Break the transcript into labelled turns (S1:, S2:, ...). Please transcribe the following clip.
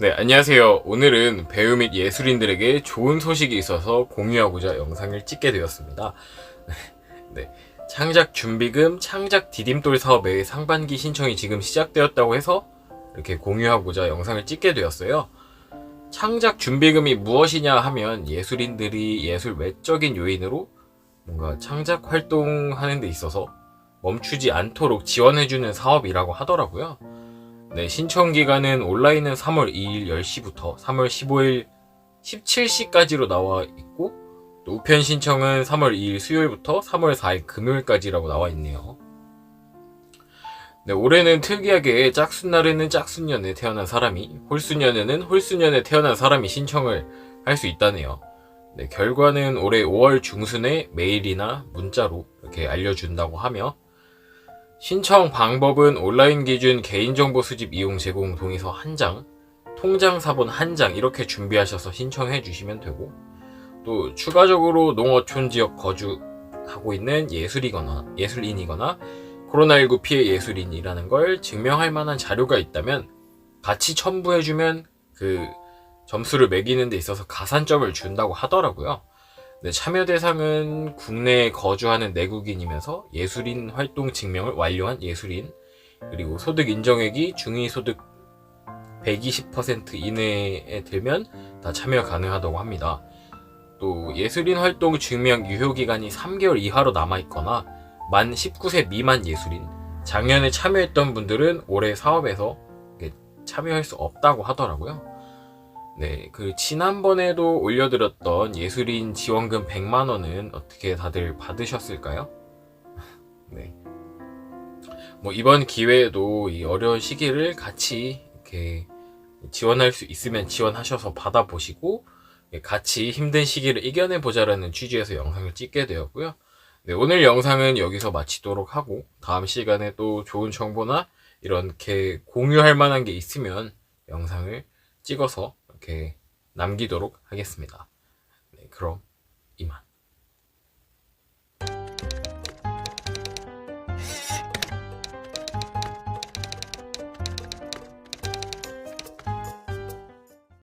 S1: 네, 안녕하세요. 오늘은 배우 및 예술인들에게 좋은 소식이 있어서 공유하고자 영상을 찍게 되었습니다. 네, 창작 준비금 창작 디딤돌 사업의 상반기 신청이 지금 시작되었다고 해서 이렇게 공유하고자 영상을 찍게 되었어요. 창작 준비금이 무엇이냐 하면 예술인들이 예술 외적인 요인으로 뭔가 창작 활동하는 데 있어서 멈추지 않도록 지원해주는 사업이라고 하더라고요. 네, 신청 기간은 온라인은 3월 2일 10시부터 3월 15일 17시까지로 나와 있고, 또 우편 신청은 3월 2일 수요일부터 3월 4일 금요일까지라고 나와 있네요. 네, 올해는 특이하게 짝순날에는 짝순년에 태어난 사람이, 홀수년에는 홀수년에 태어난 사람이 신청을 할 수 있다네요. 네, 결과는 올해 5월 중순에 메일이나 문자로 이렇게 알려준다고 하며, 신청 방법은 온라인 기준 개인정보 수집 이용 제공 동의서 한 장, 통장 사본 한 장 이렇게 준비하셔서 신청해 주시면 되고 또 추가적으로 농어촌 지역 거주하고 있는 예술이거나 예술인이거나 코로나19 피해 예술인이라는 걸 증명할 만한 자료가 있다면 같이 첨부해 주면 그 점수를 매기는 데 있어서 가산점을 준다고 하더라고요. 네, 참여 대상은 국내에 거주하는 내국인이면서 예술인 활동 증명을 완료한 예술인, 그리고 소득 인정액이 중위 소득 120% 이내에 들면 다 참여 가능하다고 합니다. 또 예술인 활동 증명 유효 기간이 3개월 이하로 남아 있거나 만 19세 미만 예술인, 작년에 참여했던 분들은 올해 사업에서 참여할 수 없다고 하더라고요. 네, 그 지난번에도 올려드렸던 예술인 지원금 100만 원은 어떻게 다들 받으셨을까요? 네. 뭐 이번 기회에도 이 어려운 시기를 같이 이렇게 지원할 수 있으면 지원하셔서 받아보시고 예, 같이 힘든 시기를 이겨내 보자라는 취지에서 영상을 찍게 되었고요. 네, 오늘 영상은 여기서 마치도록 하고 다음 시간에 또 좋은 정보나 이렇게 공유할 만한 게 있으면 영상을 찍어서 이렇게 남기도록 하겠습니다. 네, 그럼 이만.